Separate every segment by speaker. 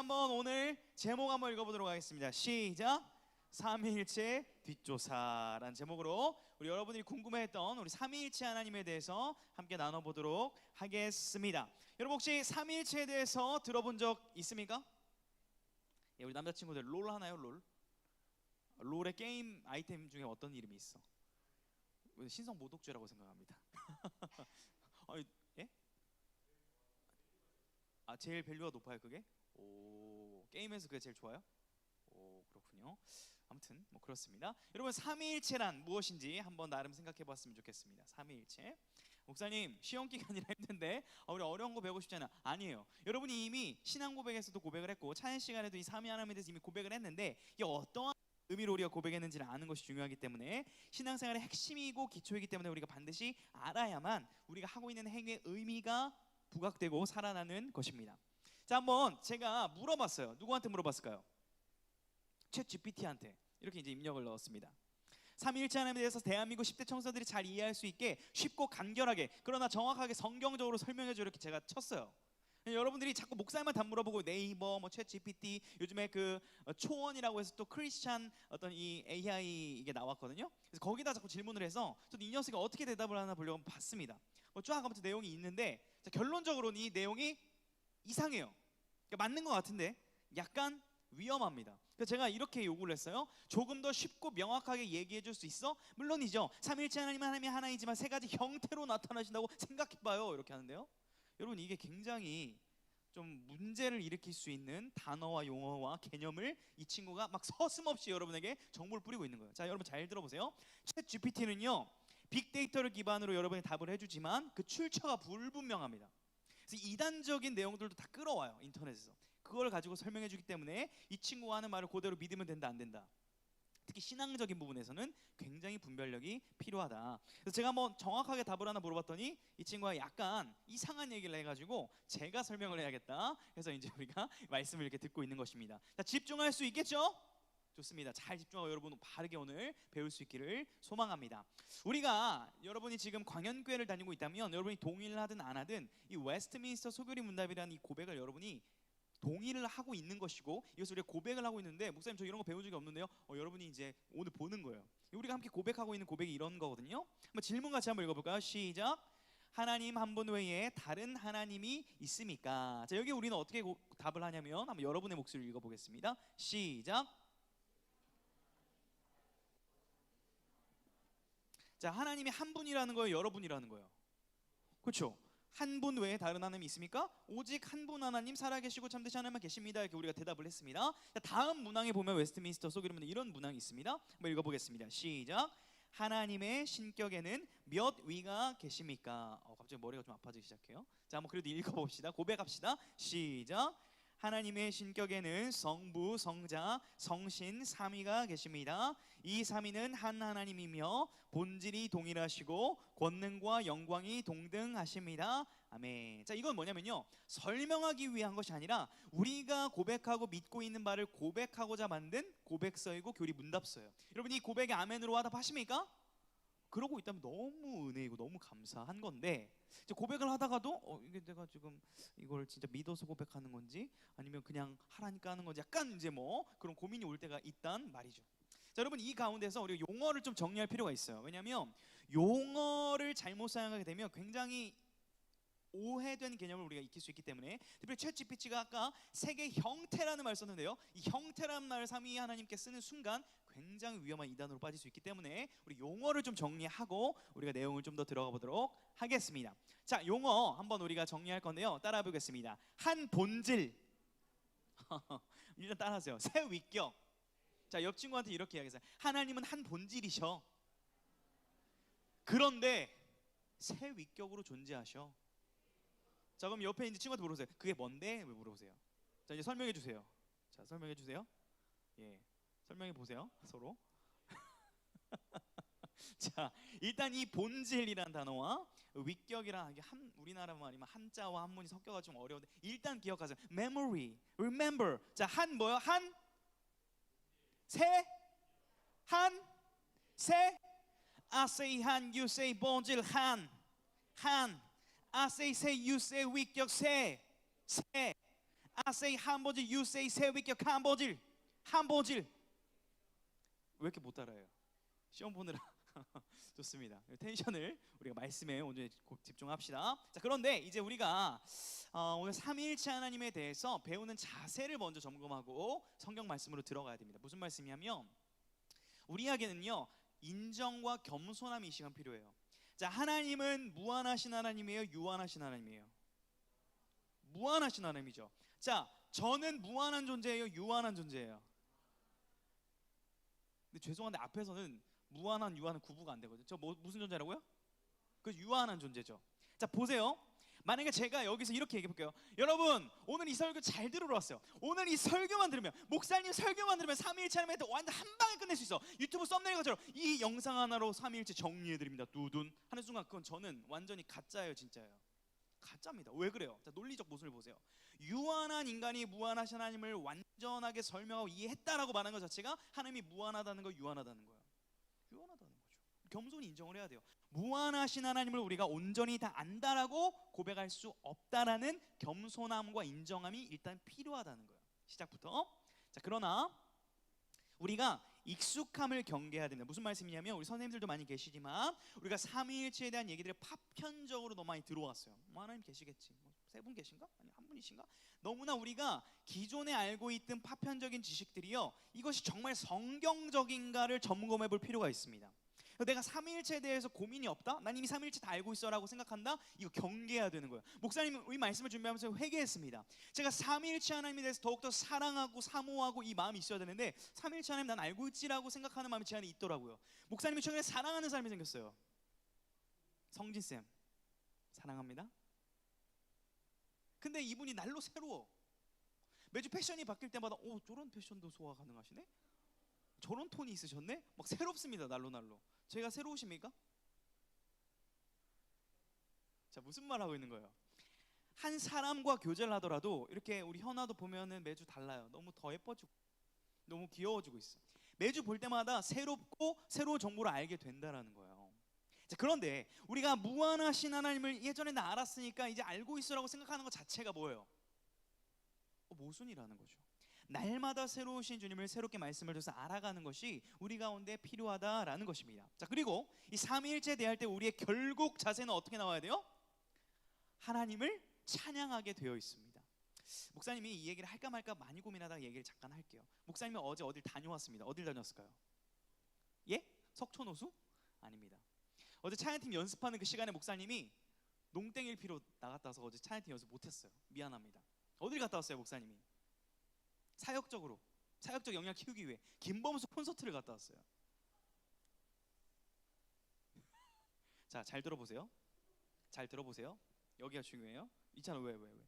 Speaker 1: 한번 오늘 제목 한번 읽어보도록 하겠습니다. 시작. 삼위일체 뒷조사라는 제목으로 우리 여러분들이 궁금해했던 우리 삼위일체 하나님에 대해서 함께 나눠보도록 하겠습니다. 여러분 혹시 삼위일체에 대해서 들어본 적 있습니까? 예, 우리 남자친구들 롤 하나요? 롤? 롤의 게임 아이템 중에 어떤 이름이 있어? 신성 모독죄라고 생각합니다. 아니, 예? 아 제일 밸류가 높아요 그게? 오 게임에서 그게 제일 좋아요? 오 그렇군요. 아무튼 뭐 그렇습니다. 여러분 삼위일체란 무엇인지 한번 나름 생각해봤으면 좋겠습니다. 삼위일체. 목사님 시험 기간이라 힘든데 아, 우리 어려운 거 배우고 싶잖아. 아니에요. 여러분이 이미 신앙 고백에서도 고백을 했고 찬양 시간에도 이 삼위 하나님에 대해서 이미 고백을 했는데 이게 어떠한 의미로 우리가 고백했는지를 아는 것이 중요하기 때문에 신앙생활의 핵심이고 기초이기 때문에 우리가 반드시 알아야만 우리가 하고 있는 행위의 의미가 부각되고 살아나는 것입니다. 자, 한번 제가 물어봤어요. 누구한테 물어봤을까요? 챗 GPT한테 이렇게 이제 입력을 넣었습니다. 삼위일체 하나님에 대해서 대한민국 10대 청소들이 잘 이해할 수 있게 쉽고 간결하게 그러나 정확하게 성경적으로 설명해 줘 이렇게 제가 쳤어요. 여러분들이 자꾸 목사님만 다 물어보고 네이버 뭐챗 GPT 요즘에 그 어, 초원이라고 해서 또 크리스찬 어떤 이 AI 이게 나왔거든요. 그래서 거기다 자꾸 질문을 해서 저도 이 녀석이 어떻게 대답을 하나 보려고 봤습니다. 뭐쫙 아무튼 내용이 있는데 자, 결론적으로는 이 내용이 이상해요. 그러니까 맞는 것 같은데 약간 위험합니다. 그래서 제가 이렇게 요구를 했어요. 조금 더 쉽고 명확하게 얘기해 줄 수 있어? 물론이죠. 삼일째 하나님은 하나님이 하나이지만 세 가지 형태로 나타나신다고 생각해 봐요. 이렇게 하는데요. 여러분 이게 굉장히 좀 문제를 일으킬 수 있는 단어와 용어와 개념을 이 친구가 막 서슴없이 여러분에게 정보를 뿌리고 있는 거예요. 자, 여러분 잘 들어보세요. 챗 GPT는요. 빅데이터를 기반으로 여러분이 답을 해주지만 그 출처가 불분명합니다. 그래서 이단적인 내용들도 다 끌어와요 인터넷에서. 그걸 가지고 설명해 주기 때문에 이 친구가 하는 말을 그대로 믿으면 된다 안 된다. 특히 신앙적인 부분에서는 굉장히 분별력이 필요하다. 그래서 제가 한번 정확하게 답을 하나 물어봤더니 이 친구가 약간 이상한 얘기를 해가지고 제가 설명을 해야겠다. 해서 이제 우리가 말씀을 이렇게 듣고 있는 것입니다. 자, 집중할 수 있겠죠? 좋습니다. 잘 집중하고 여러분 바르게 오늘 배울 수 있기를 소망합니다. 우리가 여러분이 지금 광연교회를 다니고 있다면 여러분이 동의를 하든 안 하든 이 웨스트민스터 소교리 문답이라는 이 고백을 여러분이 동의를 하고 있는 것이고 이것을 우리가 고백을 하고 있는데 목사님 저 이런 거 배운 적이 없는데요. 어, 여러분이 이제 오늘 보는 거예요. 우리가 함께 고백하고 있는 고백이 이런 거거든요. 한번 질문 같이 한번 읽어볼까요? 시작. 하나님 한 분 외에 다른 하나님이 있습니까? 자 여기 우리는 어떻게 고, 답을 하냐면 한번 여러분의 목소리를 읽어보겠습니다. 시작. 자 하나님이 한 분이라는 거예요, 여러분이라는 거예요. 그렇죠? 한 분 외에 다른 하나님이 있습니까? 오직 한 분 하나님 살아계시고 참되신 하나님만 계십니다. 이렇게 우리가 대답을 했습니다. 자, 다음 문항에 보면 웨스트민스터 속이면 이런 문항이 있습니다. 한번 읽어보겠습니다. 시작. 하나님의 신격에는 몇 위가 계십니까? 어, 갑자기 머리가 좀 아파지기 시작해요. 자, 한번 그래도 읽어봅시다. 고백합시다. 시작. 하나님의 신격에는 성부, 성자, 성신 삼위가 계십니다. 이 삼위는 한 하나님이며 본질이 동일하시고 권능과 영광이 동등하십니다. 아멘. 자, 이건 뭐냐면요. 설명하기 위한 것이 아니라 우리가 고백하고 믿고 있는 바를 고백하고자 만든 고백서이고 교리 문답서예요. 여러분 이 고백에 아멘으로 화답하십니까? 그러고 있다면 너무 은혜이고 너무 감사한 건데 이제 고백을 하다가도 어 이게 내가 지금 이걸 진짜 믿어서 고백하는 건지 아니면 그냥 하라니까 하는 건지 약간 이제 뭐 그런 고민이 올 때가 있단 말이죠. 자 여러분 이 가운데서 우리가 용어를 좀 정리할 필요가 있어요. 왜냐하면 용어를 잘못 사용하게 되면 굉장히 오해된 개념을 우리가 익힐 수 있기 때문에 특별히 챗 GPT가 아까 세계 형태라는 말을 썼는데요. 이 형태라는 말을 삼위 하나님께 쓰는 순간 굉장히 위험한 이단으로 빠질 수 있기 때문에 우리 용어를 좀 정리하고 우리가 내용을 좀 더 들어가 보도록 하겠습니다. 자, 용어 한번 우리가 정리할 건데요. 따라 보겠습니다. 한 본질. 일단 따라하세요. 새 위격. 자, 옆 친구한테 이렇게 이야기하세요. 하나님은 한 본질이셔. 그런데 새 위격으로 존재하셔. 자 그럼 옆에 있는 친구한테 물어보세요. 그게 뭔데? 왜 물어보세요. 자 이제 설명해 주세요. 자 설명해 주세요. 예, 설명해 보세요 서로. 자 일단 이 본질이란 단어와 위격이란 이게 한 우리나라 말이면 한자와 한문이 섞여가 좀 어려운데 일단 기억하세요. memory, remember. 자한 뭐요? 한 세, 한, 세. I say 한, you say 본질 한, 한. I say 세, you say 위격 세, 세. I say 한보질, you say 새위격 한보질, 한보질. 왜 이렇게 못 따라해요? 시험 보느라 좋습니다. 텐션을 우리가 말씀에 오늘 꼭 집중합시다. 자 그런데 이제 우리가 어, 오늘 삼위일체 하나님에 대해서 배우는 자세를 먼저 점검하고 성경 말씀으로 들어가야 됩니다. 무슨 말씀이냐면 우리에게는요 인정과 겸손함이 이 시간 필요해요. 자 하나님은 무한하신 하나님이에요, 유한하신 하나님이에요. 무한하신 하나님이죠. 자 저는 무한한 존재예요, 유한한 존재예요. 근데 죄송한데 앞에서는 무한한 유한은 구부가 안 되거든요. 저 뭐, 무슨 존재라고요? 그 유한한 존재죠. 자 보세요. 만약에 제가 여기서 이렇게 얘기해 볼게요. 여러분 오늘 이 설교 잘 들으러 왔어요. 오늘 이 설교만 들으면 목사님 설교만 들으면 삼위일체 하나님한테 완전 한 방에 끝낼 수 있어. 유튜브 썸네일 것처럼 이 영상 하나로 삼위일체 정리해 드립니다. 두둔 하는 순간 그건 저는 완전히 가짜예요, 진짜예요. 가짜입니다. 왜 그래요? 자 논리적 모습을 보세요. 유한한 인간이 무한하신 하나님을 완전하게 설명하고 이해했다라고 말하는 것 자체가 하나님이 무한하다는 거, 유한하다는 거예요. 유한하다는 거죠. 겸손히 인정을 해야 돼요. 무한하신 하나님을 우리가 온전히 다 안다라고 고백할 수 없다라는 겸손함과 인정함이 일단 필요하다는 거예요. 시작부터. 자, 그러나 우리가 익숙함을 경계해야 됩니다. 무슨 말씀이냐면 우리 선생님들도 많이 계시지만 우리가 삼위일체에 대한 얘기들을 파편적으로 너무 많이 들어왔어요. 뭐 하나님 계시겠지. 뭐 세분 계신가? 아니 한 분이신가? 너무나 우리가 기존에 알고 있던 파편적인 지식들이요. 이것이 정말 성경적인가를 점검해 볼 필요가 있습니다. 내가 삼위일체에 대해서 고민이 없다? 난 이미 삼위일체 다 알고 있어라고 생각한다? 이거 경계해야 되는 거예요. 목사님 이 말씀을 준비하면서 회개했습니다. 제가 삼위일체 하나님에 대해서 더욱더 사랑하고 사모하고 이 마음이 있어야 되는데 삼위일체 하나님 난 알고 있지라고 생각하는 마음이 제 안에 있더라고요. 목사님이 최근에 사랑하는 사람이 생겼어요. 성진 쌤 사랑합니다. 근데 이분이 날로 새로워. 매주 패션이 바뀔 때마다 오 저런 패션도 소화 가능하시네? 저런 톤이 있으셨네? 막 새롭습니다 날로 날로. 제가 새로우십니까? 자 무슨 말 하고 있는 거예요? 한 사람과 교제를 하더라도 이렇게 우리 현아도 보면은 매주 달라요. 너무 더 예뻐지고 너무 귀여워지고 있어. 매주 볼 때마다 새롭고 새로운 정보를 알게 된다라는 거예요. 자 그런데 우리가 무한하신 하나님을 예전에 나 알았으니까 이제 알고 있어라고 생각하는 것 자체가 뭐예요? 어, 모순이라는 거죠. 날마다 새로우신 주님을 새롭게 말씀을 줘서 알아가는 것이 우리 가운데 필요하다라는 것입니다. 자 그리고 이 삼위일체 대할 때 우리의 결국 자세는 어떻게 나와야 돼요? 하나님을 찬양하게 되어 있습니다. 목사님이 이 얘기를 할까 말까 많이 고민하다가 얘기를 잠깐 할게요. 목사님이 어제 어딜 다녀왔습니다. 어딜 다녔을까요? 예? 석촌호수? 아닙니다. 어제 찬양팀 연습하는 그 시간에 목사님이 농땡일 피로 나갔다 와서 어제 찬양팀 연습 못했어요. 미안합니다. 어딜 갔다 왔어요, 목사님이? 사역적으로 사역적 영향 키우기 위해 김범수 콘서트를 갔다 왔어요. 자, 잘 들어보세요. 잘 들어보세요. 여기가 중요해요. 있잖아, 왜, 왜, 왜?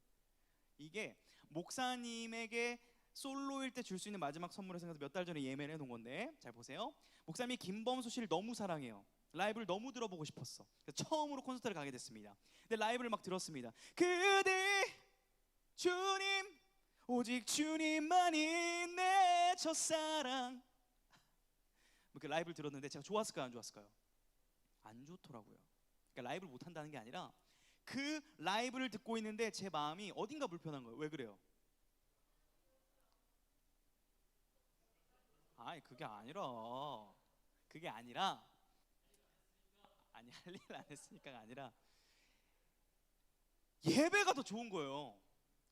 Speaker 1: 이게 목사님에게 솔로일 때 줄 수 있는 마지막 선물을 생각해서 몇 달 전에 예매를 해놓은 건데, 잘 보세요. 목사님이 김범수 씨를 너무 사랑해요. 라이브를 너무 들어보고 싶었어. 처음으로 콘서트를 가게 됐습니다. 근데 라이브를 막 들었습니다. 그대 주님 오직 주님만이 내 첫사랑. 이렇게 라이브를 들었는데 제가 좋았을까요? 안 좋았을까요? 안 좋더라고요. 그러니까 라이브를 못한다는 게 아니라 그 라이브를 듣고 있는데 제 마음이 어딘가 불편한 거예요. 왜 그래요? 아니 그게 아니라. 그게 아니라. 아니 할 일 안 했으니까가 아니라. 예배가 더 좋은 거예요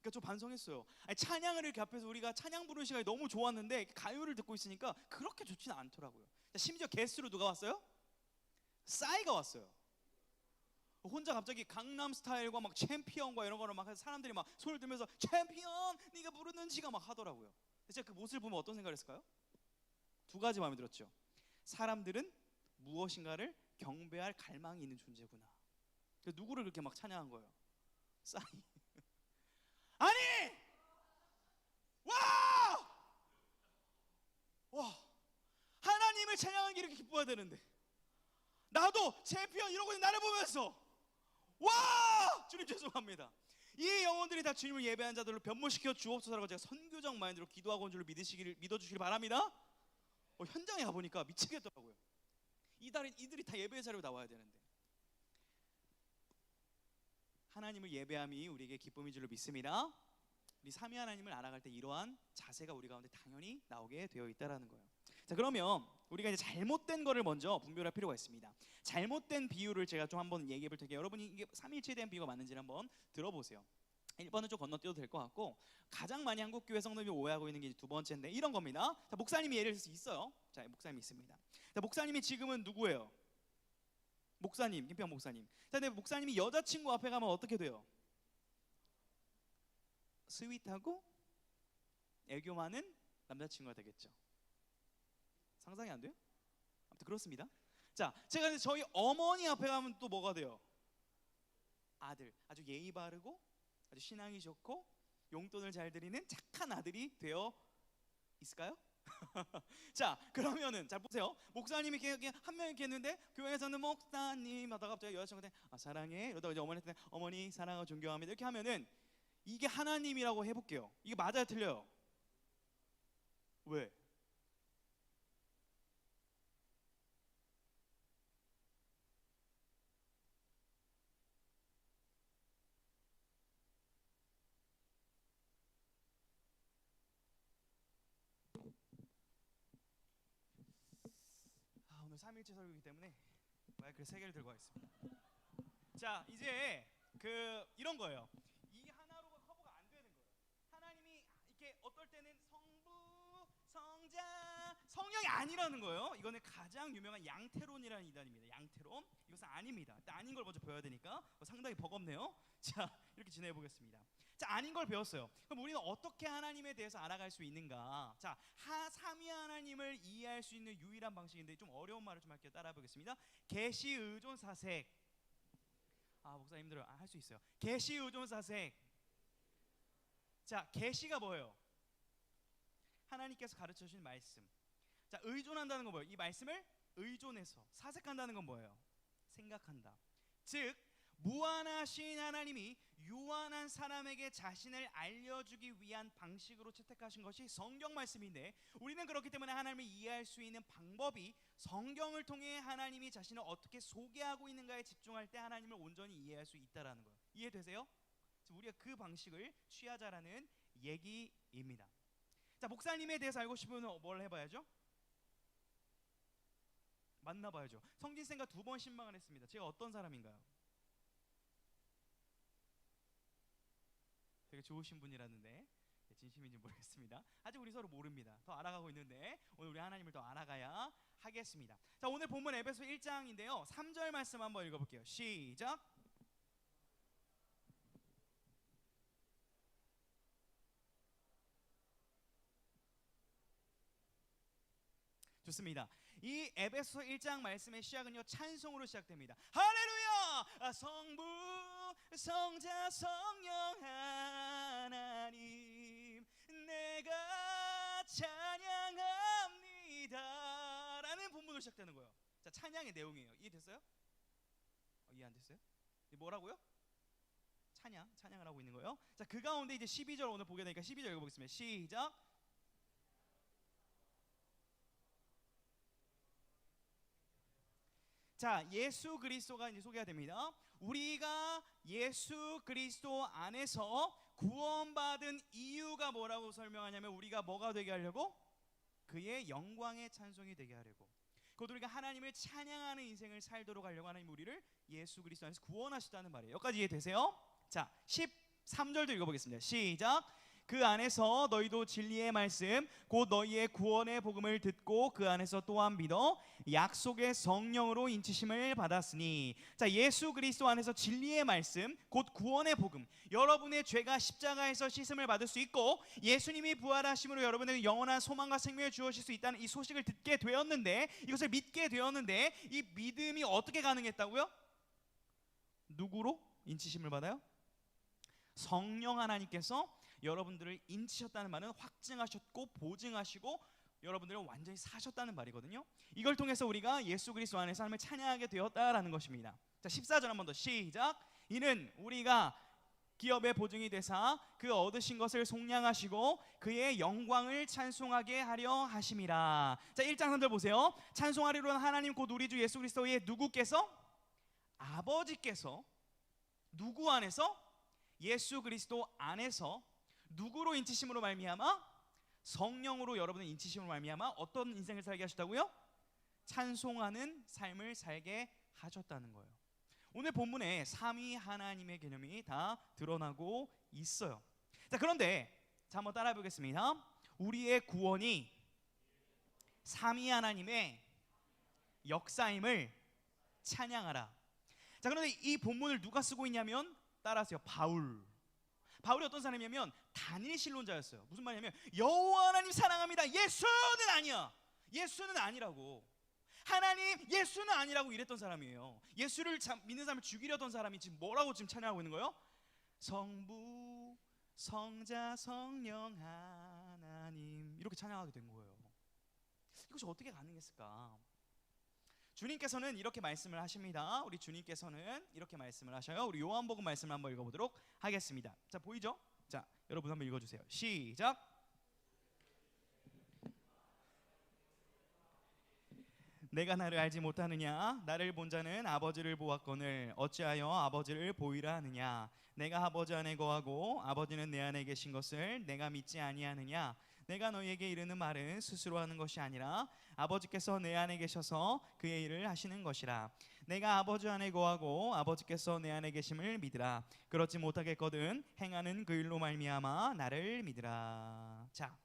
Speaker 1: 그러니까 좀 반성했어요. 아니, 찬양을 이렇게 앞에서 우리가 찬양 부르는 시간이 너무 좋았는데 가요를 듣고 있으니까 그렇게 좋지는 않더라고요. 자, 심지어 게스트로 누가 왔어요? 싸이가 왔어요. 혼자 갑자기 강남 스타일과 막 챔피언과 이런 거를 막 해서 사람들이 막 손을 들면서 챔피언 네가 부르는지가 막 하더라고요. 제가 그 모습을 보면 어떤 생각을 했을까요? 두 가지 마음에 들었죠. 사람들은 무엇인가를 경배할 갈망이 있는 존재구나. 누구를 그렇게 막 찬양한 거예요? 싸이. 아니! 와! 와! 하나님을 찬양하는 게 이렇게 기뻐야 되는데. 나도 챔피언 이러고 있는 나를 보면서 와 주님 죄송합니다. 이 영혼들이 다 주님을 예배한 자들로 변모시켜 주옵소서라고 제가 선교적 마인드로 기도하고 온 줄로 믿으시기를 믿어주시길 바랍니다. 어, 현장에 가보니까 미치겠더라고요. 이달이, 이들이 다 예배 자리로 나와야 되는데 하나님을 예배함이 우리에게 기쁨인 줄로 믿습니다. 우리 삼위 하나님을 알아갈 때 이러한 자세가 우리 가운데 당연히 나오게 되어 있다라는 거예요. 자 그러면 우리가 이제 잘못된 거를 먼저 분별할 필요가 있습니다. 잘못된 비유를 제가 좀 한번 얘기해 볼 테니까 여러분이 이게 삼일체에 대한 비유가 맞는지 한번 들어보세요. 1번은 좀 건너뛰어도 될 것 같고 가장 많이 한국 교회 성도님이 오해하고 있는 게 두 번째인데 이런 겁니다. 자, 목사님이 예를 들어서 있어요. 자, 목사님이 있습니다. 자, 목사님이 지금은 누구예요? 목사님, 김평 목사님. 자, 근데 목사님이 여자친구 앞에 가면 어떻게 돼요? 스윗하고 애교 많은 남자친구가 되겠죠. 상상이 안 돼요? 아무튼 그렇습니다. 자, 제가 이제 저희 어머니 앞에 가면 또 뭐가 돼요? 아들, 아주 예의 바르고 아주 신앙이 좋고 용돈을 잘 드리는 착한 아들이 되어 있을까요? 자 그러면은 잘 보세요. 목사님이 이렇게, 한명 이렇게 했는데 교회에서는 목사님 하다가 갑자기 여자친구한테 아, 사랑해. 이러다가 이제 어머니한테 어머니 사랑하고 존경합니다. 이렇게 하면은 이게 하나님이라고 해볼게요. 이게 맞아요? 틀려요? 왜? 아, 오늘 3일째 설교이기 때문에 마이크를 세 개를 들고 가겠습니다. 자, 이제 그 이런 거예요. 이 하나로가 커버가 안 되는 거예요. 하나님이 이렇게 어떨 때는 성부, 성자, 성령이 아니라는 거예요. 이거는 가장 유명한 양태론이라는 이단입니다. 양태론. 이것은 아닙니다. 아닌 걸 먼저 배워야 되니까 어, 상당히 버겁네요. 자, 이렇게 진행해 보겠습니다. 자, 아닌 걸 배웠어요. 그럼 우리는 어떻게 하나님에 대해서 알아갈 수 있는가? 자, 하 삼위 하나님을 이해할 수 있는 유일한 방식인데 좀 어려운 말을 좀 할게요. 따라 보겠습니다. 계시 의존 사색. 아, 목사 힘들어요. 아, 할수 있어요. 계시 의존 사색. 자, 계시가 뭐예요? 하나님께서 가르쳐 주신 말씀. 자, 의존한다는 건 뭐예요? 이 말씀을 의존해서 사색한다는 건 뭐예요? 생각한다. 즉 무한하신 하나님이 유한한 사람에게 자신을 알려주기 위한 방식으로 채택하신 것이 성경 말씀인데 우리는 그렇기 때문에 하나님을 이해할 수 있는 방법이 성경을 통해 하나님이 자신을 어떻게 소개하고 있는가에 집중할 때 하나님을 온전히 이해할 수 있다라는 거예요. 이해되세요? 우리가 그 방식을 취하자라는 얘기입니다. 자 목사님에 대해서 알고 싶으면 뭘 해봐야죠? 만나봐야죠. 성진쌤과 두 번 신방을 했습니다. 제가 어떤 사람인가요? 되게 좋으신 분이라는데 네, 진심인지 모르겠습니다. 아직 우리 서로 모릅니다. 더 알아가고 있는데 오늘 우리 하나님을 더 알아가야 하겠습니다. 자 오늘 본문 에베소 1장인데요. 3절 말씀 한번 읽어 볼게요. 시작. 좋습니다. 이 에베소 1장 말씀의 시작은요 찬송으로 시작됩니다. 할렐루야! 아, 성부, 성자, 성령 하나님 내가 찬양합니다 라는 본문으로 시작되는 거예요. 자 찬양의 내용이에요. 이해됐어요? 어, 이해 안 됐어요? 뭐라고요? 찬양, 찬양을 하고 있는 거예요. 자 그 가운데 이제 12절 오늘 보게 되니까 12절 읽어보겠습니다. 시작. 자, 예수 그리스도가 이제 소개가 됩니다. 우리가 예수 그리스도 안에서 구원받은 이유가 뭐라고 설명하냐면 우리가 뭐가 되게 하려고 그의 영광의 찬송이 되게 하려고. 곧 우리가 하나님을 찬양하는 인생을 살도록 하려고 하나님 우리를 예수 그리스도 안에서 구원하셨다는 말이에요. 여기까지 이해되세요? 자, 13절도 읽어보겠습니다. 시작. 그 안에서 너희도 진리의 말씀 곧 너희의 구원의 복음을 듣고 그 안에서 또한 믿어 약속의 성령으로 인치심을 받았으니 자 예수 그리스도 안에서 진리의 말씀 곧 구원의 복음 여러분의 죄가 십자가에서 씻음을 받을 수 있고 예수님이 부활하심으로 여러분에게 영원한 소망과 생명을 주어질 수 있다는 이 소식을 듣게 되었는데 이것을 믿게 되었는데 이 믿음이 어떻게 가능했다고요? 누구로 인치심을 받아요? 성령 하나님께서 여러분들을 인치셨다는 말은 확증하셨고 보증하시고 여러분들을 완전히 사셨다는 말이거든요. 이걸 통해서 우리가 예수 그리스도 안에서 하나님을 찬양하게 되었다라는 것입니다. 자, 14절 한 번 더 시작. 이는 우리가 기업의 보증이 되사 그 얻으신 것을 속량하시고 그의 영광을 찬송하게 하려 하심이라. 자, 1장 3절 보세요. 찬송하리로는 하나님 곧 우리 주 예수 그리스도의 누구께서 아버지께서 누구 안에서 예수 그리스도 안에서 누구로 인치심으로 말미암아 성령으로 여러분의 인치심으로 말미암아 어떤 인생을 살게 하셨다고요? 찬송하는 삶을 살게 하셨다는 거예요. 오늘 본문에 삼위 하나님의 개념이 다 드러나고 있어요. 자, 그런데 자 한번 따라해 보겠습니다. 우리의 구원이 삼위 하나님의 역사임을 찬양하라. 자, 그런데 이 본문을 누가 쓰고 있냐면 따라하세요. 바울. 바울이 어떤 사람이냐면 단일 신론자였어요. 무슨 말이냐면 여호와 하나님 사랑합니다. 예수는 아니야. 예수는 아니라고. 하나님 예수는 아니라고 이랬던 사람이에요. 예수를 참- 믿는 사람을 죽이려던 사람이 지금 뭐라고 지금 찬양하고 있는 거예요? 성부, 성자, 성령 하나님 이렇게 찬양하게 된 거예요. 이것이 어떻게 가능했을까? 주님께서는 이렇게 말씀을 하십니다. 우리 주님께서는 이렇게 말씀을 하셔요. 우리 요한복음 말씀을 한번 읽어보도록 하겠습니다. 자 보이죠? 자 여러분 한번 읽어주세요. 시작. 내가 나를 알지 못하느냐 나를 본 자는 아버지를 보았거늘 어찌하여 아버지를 보이라 하느냐 내가 아버지 안에 거하고 아버지는 내 안에 계신 것을 내가 믿지 아니하느냐 내가 너희에게 이르는 말은 스스로 하는 것이 아니라 아버지께서 내 안에 계셔서 그의 일을 하시는 것이라 내가 아버지 안에 거하고 아버지께서 내 안에 계심을 믿으라 그렇지 못하겠거든 행하는 그 일로 말미암아 나를 믿으라 자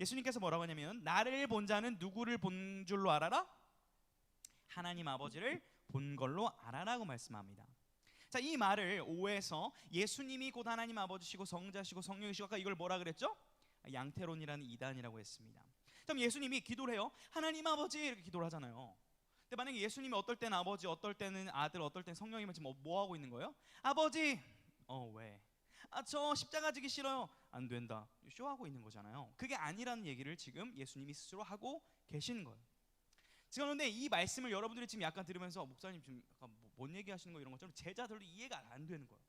Speaker 1: 예수님께서 뭐라고 하냐면 나를 본 자는 누구를 본 줄로 알아라 하나님 아버지를 본 걸로 알아라고 말씀합니다. 자, 이 말을 오해해서 예수님이 곧 하나님 아버지시고 성자시고 성령이시고 아까 이걸 뭐라 그랬죠? 양태론이라는 이단이라고 했습니다. 그럼 예수님이 기도를 해요. 하나님 아버지 이렇게 기도를 하잖아요. 근데 만약에 예수님이 어떨 때는 아버지, 어떨 때는 아들, 어떨 때는 성령이면 지금 뭐 하고 있는 거예요? 아버지, 어 왜? 아 저 십자가 지기 싫어요. 안 된다. 쇼하고 있는 거잖아요. 그게 아니라는 얘기를 지금 예수님이 스스로 하고 계시는 거예요. 지금 그런데 이 말씀을 여러분들이 지금 약간 들으면서 목사님 지금 뭐- 뭔 얘기 하시는 거 이런 것처럼 제자들도 이해가 안 되는 거예요.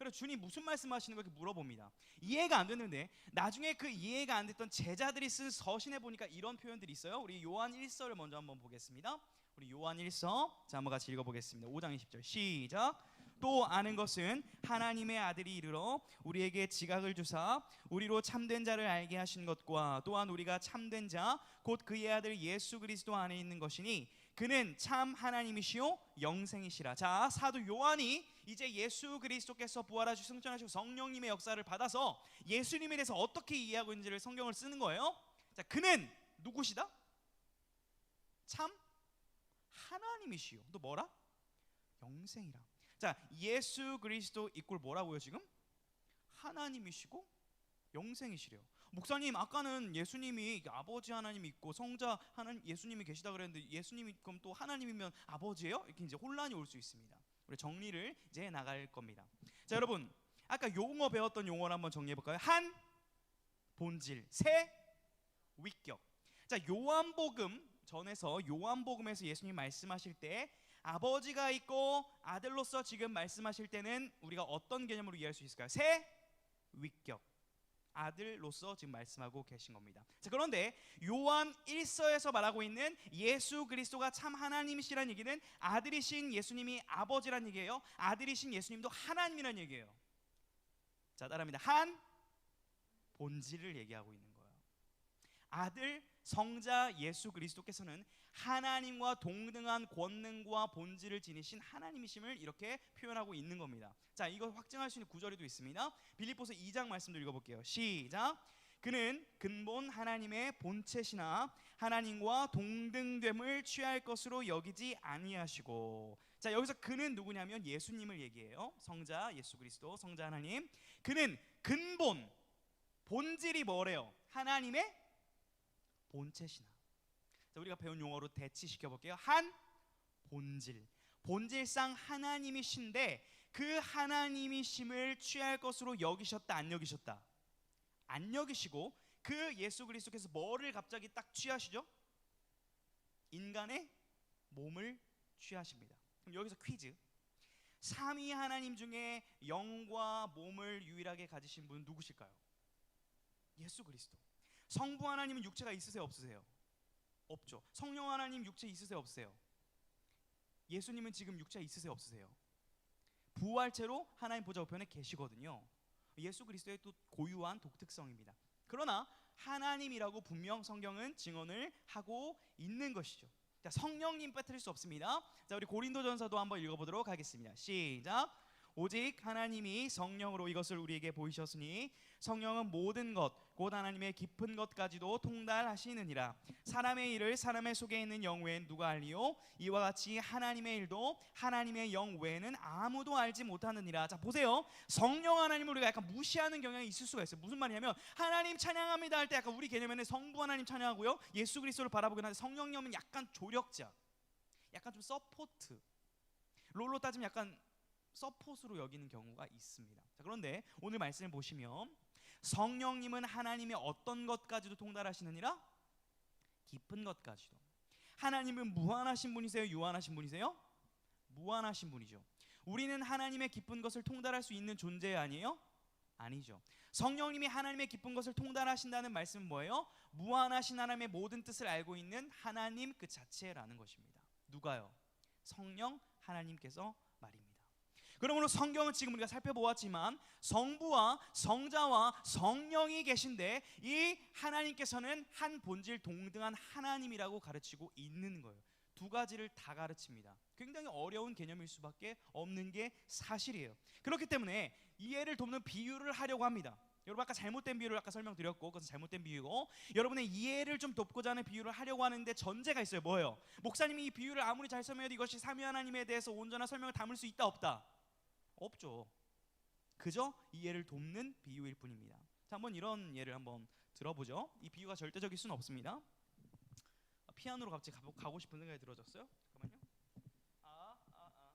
Speaker 1: 그래서 주님 무슨 말씀하시는 거 이렇게 물어봅니다. 이해가 안 됐는데 나중에 그 이해가 안 됐던 제자들이 쓴 서신에 보니까 이런 표현들이 있어요. 우리 요한 1서를 먼저 한번 보겠습니다. 우리 요한 1서 자 한번 같이 읽어보겠습니다. 5장 20절 시작. 또 아는 것은 하나님의 아들이 이르러 우리에게 지각을 주사 우리로 참된 자를 알게 하신 것과 또한 우리가 참된 자 곧 그의 아들 예수 그리스도 안에 있는 것이니 그는 참 하나님이시요 영생이시라. 자 사도 요한이 이제 예수 그리스도께서 부활하시고 승천하시고 성령님의 역사를 받아서 예수님에 대해서 어떻게 이해하고 있는지를 성경을 쓰는 거예요. 자 그는 누구시다? 참 하나님이시요. 또 뭐라? 영생이라. 자 예수 그리스도 이꼴 뭐라고요 지금? 하나님이시고 영생이시래요. 목사님 아까는 예수님이 아버지 하나님 있고 성자 하나님 예수님이 계시다 그랬는데 예수님이 그럼 또 하나님이면 아버지예요? 이렇게 이제 혼란이 올 수 있습니다. 우리 정리를 이제 해 나갈 겁니다. 자 여러분 아까 용어 배웠던 용어를 한번 정리해 볼까요? 한 본질, 세 위격. 자 요한복음 전에서 요한복음에서 예수님 말씀하실 때 아버지가 있고 아들로서 지금 말씀하실 때는 우리가 어떤 개념으로 이해할 수 있을까요? 세 위격. 아들로서 지금 말씀하고 계신 겁니다. 자, 그런데 요한 1서에서 말하고 있는 예수 그리스도가 참 하나님이시라는 얘기는 아들이신 예수님이 아버지란 얘기예요. 아들이신 예수님도 하나님이란 얘기예요. 자, 따라합니다. 한 본질을 얘기하고 있는 거예요. 아들 성자 예수 그리스도께서는 하나님과 동등한 권능과 본질을 지니신 하나님이심을 이렇게 표현하고 있는 겁니다. 자, 이거 확증할 수 있는 구절이 있습니다. 빌립보서 2장 말씀도 읽어볼게요. 시작. 그는 근본 하나님의 본체시나 하나님과 동등됨을 취할 것으로 여기지 아니하시고 자 여기서 그는 누구냐면 예수님을 얘기해요 성자 예수 그리스도 성자 하나님 그는 근본 본질이 뭐래요 하나님의 본체시나 자 우리가 배운 용어로 대치시켜 볼게요 한 본질 본질상 하나님이신데 그 하나님이심을 취할 것으로 여기셨다 안 여기셨다 안 여기시고 그 예수 그리스도께서 뭐를 갑자기 딱 취하시죠? 인간의 몸을 취하십니다. 그럼 여기서 퀴즈. 삼위 하나님 중에 영과 몸을 유일하게 가지신 분은 누구실까요? 예수 그리스도. 성부 하나님은 육체가 있으세요, 없으세요? 없죠. 성령 하나님 육체 있으세요, 없으세요? 예수님은 지금 육체 있으세요, 없으세요? 부활체로 하나님 보좌 우편에 계시거든요. 예수 그리스도의 또 고유한 독특성입니다. 그러나 하나님이라고 분명 성경은 증언을 하고 있는 것이죠. 자, 성령님 빠뜨릴 수 없습니다. 자, 우리 고린도전서도 한번 읽어보도록 하겠습니다. 시작. 오직 하나님이 성령으로 이것을 우리에게 보이셨으니 성령은 모든 것, 곧 하나님의 깊은 것까지도 통달하시느니라. 사람의 일을 사람의 속에 있는 영 외엔 누가 알리요? 이와 같이 하나님의 일도 하나님의 영 외에는 아무도 알지 못하느니라. 자 보세요. 성령 하나님을 우리가 약간 무시하는 경향이 있을 수가 있어요. 무슨 말이냐면 하나님 찬양합니다 할 때 약간 우리 개념에는 성부 하나님 찬양하고요. 예수 그리스도를 바라보긴 하는데 성령님은 약간 조력자, 약간 좀 서포트. 롤로 따지면 약간 서폿으로 여기는 경우가 있습니다. 자, 그런데 오늘 말씀을 보시면 성령님은 하나님의 어떤 것까지도 통달하시느니라 깊은 것까지도. 하나님은 무한하신 분이세요? 유한하신 분이세요? 무한하신 분이죠. 우리는 하나님의 깊은 것을 통달할 수 있는 존재 아니에요? 아니죠. 성령님이 하나님의 깊은 것을 통달하신다는 말씀은 뭐예요? 무한하신 하나님의 모든 뜻을 알고 있는 하나님 그 자체라는 것입니다. 누가요? 성령 하나님께서 말입니다. 그러므로 성경은 지금 우리가 살펴보았지만 성부와 성자와 성령이 계신데 이 하나님께서는 한 본질 동등한 하나님이라고 가르치고 있는 거예요. 두 가지를 다 가르칩니다. 굉장히 어려운 개념일 수밖에 없는 게 사실이에요. 그렇기 때문에 이해를 돕는 비유를 하려고 합니다. 여러분 아까 잘못된 비유를 아까 설명드렸고 그것은 잘못된 비유고 여러분의 이해를 좀 돕고자 하는 비유를 하려고 하는데 전제가 있어요. 뭐예요? 목사님이 이 비유를 아무리 잘 설명해도 이것이 삼위 하나님에 대해서 온전한 설명을 담을 수 있다 없다? 없죠. 그저 이해를 돕는 비유일 뿐입니다. 자, 한번 이런 예를 한번 들어보죠. 이 비유가 절대적일 수는 없습니다. 아, 피아노로 갑자기 가고, 싶은 생각이 들어졌어요. 잠깐만요. 아, 아, 아.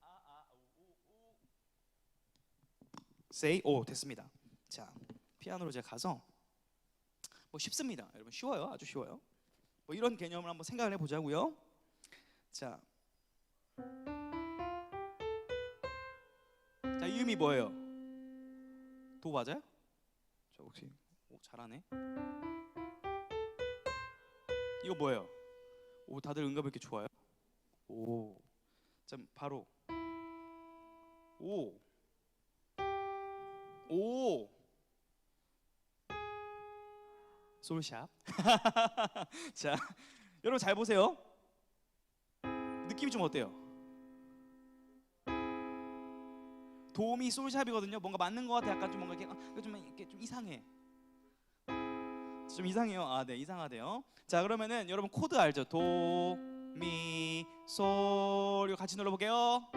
Speaker 1: 아, 아, 우, 우, 우. Say 오 됐습니다. 자, 피아노로 제가 가서 뭐 쉽습니다. 여러분 쉬워요. 아주 쉬워요. 뭐 이런 개념을 한번 생각을 해보자고요. 자, 자, 이 음이 뭐예요? 도 맞아요? 저 혹시 오 잘하네. 이거 뭐예요? 오 다들 음감이 이렇게 좋아요? 오, 자 바로 오, 오, 솔샵. 자, 여러분 잘 보세요. 느낌이 좀 어때요? 도움이 솔샵이거든요. 뭔가 맞는 것 같아. 약간 좀 뭔가 이렇게, 아, 좀 이렇게 좀 이상해. 좀 이상해요. 아, 네, 이상하대요. 자, 그러면은 여러분 코드 알죠? 도, 미, 솔. 이거 같이 눌러볼게요.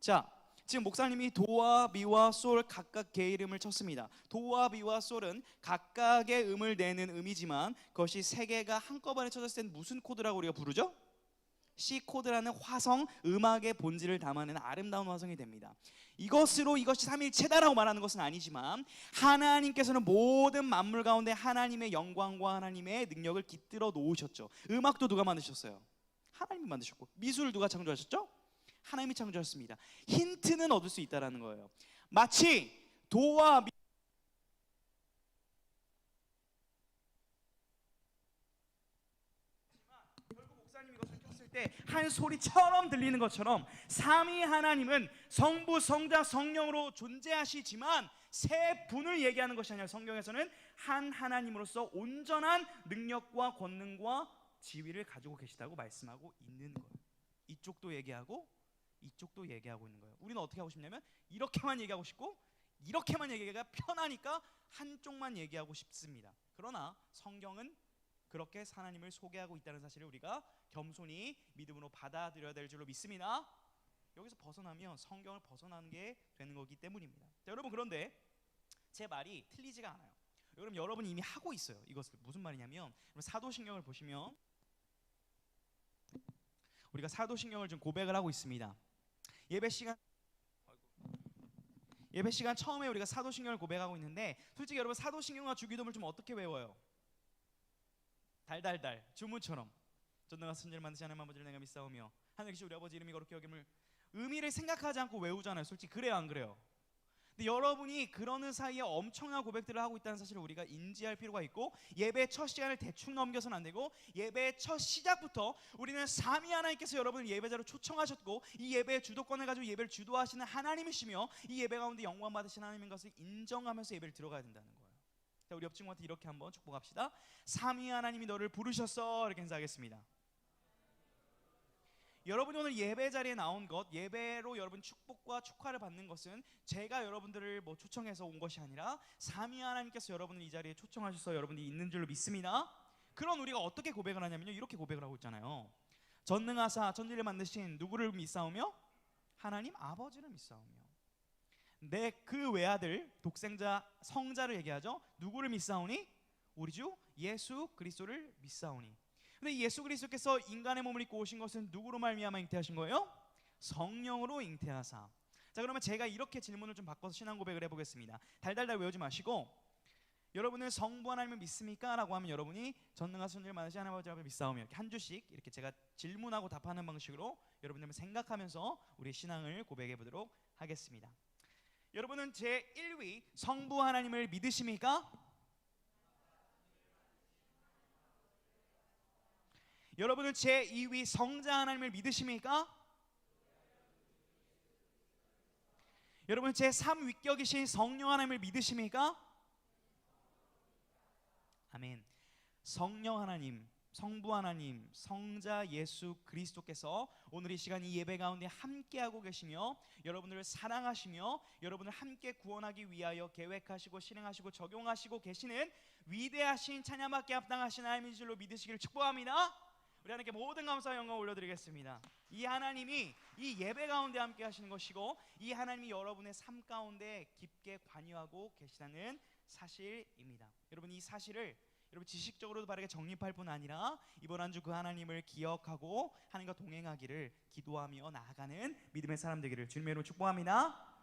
Speaker 1: 자, 지금 목사님이 도와 미와 솔 각각 개 이름을 쳤습니다. 도와 미와 솔은 각각의 음을 내는 음이지만 그것이 세 개가 한꺼번에 쳐졌을 땐 무슨 코드라고 우리가 부르죠? C 코드라는 화성 음악의 본질을 담아내는 아름다운 화성이 됩니다. 이것으로 이것이 삼일체다라고 말하는 것은 아니지만 하나님께서는 모든 만물 가운데 하나님의 영광과 하나님의 능력을 깃들어 놓으셨죠. 음악도 누가 만드셨어요? 하나님이 만드셨고 미술 누가 창조하셨죠? 하나님이 창조하셨습니다. 힌트는 얻을 수 있다라는 거예요. 마치 도와 미 결국 목사님이 이것을 켰을 때 한 소리처럼 들리는 것처럼 삼위 하나님은 성부, 성자, 성령으로 존재하시지만 세 분을 얘기하는 것이 아니라 성경에서는 한 하나님으로서 온전한 능력과 권능과 지위를 가지고 계시다고 말씀하고 있는 거예요. 이쪽도 얘기하고 이쪽도 얘기하고 있는 거예요. 우리는 어떻게 하고 싶냐면 이렇게만 얘기하고 싶고 이렇게만 얘기하기가 편하니까 한쪽만 얘기하고 싶습니다. 그러나 성경은 그렇게 하나님을 소개하고 있다는 사실을 우리가 겸손히 믿음으로 받아들여야 될 줄로 믿습니다. 여기서 벗어나면 성경을 벗어나는 게 되는 거기 때문입니다. 자, 여러분 그런데 제 말이 틀리지가 않아요. 여러분 여러분이 이미 하고 있어요. 이것을 무슨 말이냐면 여러분 사도신경을 보시면 우리가 사도신경을 좀 고백을 하고 있습니다. 예배 시간 예배 시간 처음에 우리가 사도신경을 고백하고 있는데 솔직히 여러분 사도신경과 주기도문을 좀 어떻게 외워요? 달달달 주문처럼 전능한 순절 만드시 하나님 아버지를 내가 믿사오며 하늘 계신 우리 아버지 이름이 거룩히 여김을 의미를 생각하지 않고 외우잖아요. 솔직히 그래요 안 그래요? 근데 여러분이 그러는 사이에 엄청난 고백들을 하고 있다는 사실을 우리가 인지할 필요가 있고 예배 첫 시간을 대충 넘겨서는 안 되고 예배 첫 시작부터 우리는 삼위 하나님께서 여러분을 예배자로 초청하셨고 이 예배의 주도권을 가지고 예배를 주도하시는 하나님이시며 이 예배 가운데 영광 받으신 하나님인 것을 인정하면서 예배를 들어가야 된다는 거예요. 자, 우리 옆 친구한테 이렇게 한번 축복합시다. 삼위 하나님이 너를 부르셨어 이렇게 인사하겠습니다. 여러분이 오늘 예배 자리에 나온 것, 예배로 여러분 축복과 축하를 받는 것은 제가 여러분들을 뭐 초청해서 온 것이 아니라 삼위 하나님께서 여러분을 이 자리에 초청하셔서 여러분들이 있는 줄로 믿습니다. 그런 우리가 어떻게 고백을 하냐면요, 이렇게 고백을 하고 있잖아요. 전능하사 천지를 만드신 누구를 믿사오며 하나님 아버지를 믿사오며 내 그 외아들 독생자 성자를 얘기하죠. 누구를 믿사오니 우리 주 예수 그리스도를 믿사오니. 근데 예수 그리스도께서 인간의 몸을 입고 오신 것은 누구로 말미암아 잉태하신 거예요? 성령으로 잉태하사. 자 그러면 제가 이렇게 질문을 좀 바꿔서 신앙 고백을 해보겠습니다. 달달달 외우지 마시고 여러분은 성부 하나님을 믿습니까? 라고 하면 여러분이 전능하신 손을 만드신 하나님 아버지 앞에 믿사오며 이렇게 한 주씩 이렇게 제가 질문하고 답하는 방식으로 여러분들 생각하면서 우리 신앙을 고백해 보도록 하겠습니다. 여러분은 제 1위 성부 하나님을 믿으십니까? 여러분은 제 2위 성자 하나님을 믿으십니까? 여러분 제 3위격이신 성령 하나님을 믿으십니까? 아멘. 성령 하나님, 성부 하나님, 성자 예수 그리스도께서 오늘 이 시간 이 예배 가운데 함께하고 계시며 여러분들을 사랑하시며 여러분을 함께 구원하기 위하여 계획하시고 실행하시고 적용하시고 계시는 위대하신 찬양받게 합당하신 하나님인 줄로 믿으시기를 축복합니다. 우리 하나님께 모든 감사와 영광 올려드리겠습니다. 이 하나님이 이 예배 가운데 함께 하시는 것이고 이 하나님이 여러분의 삶 가운데 깊게 관여하고 계시다는 사실입니다. 여러분 이 사실을 여러분 지식적으로도 바르게 정립할 뿐 아니라 이번 한 주 그 하나님을 기억하고 하나님과 동행하기를 기도하며 나아가는 믿음의 사람 되기를 주님의 이름으로 축복합니다.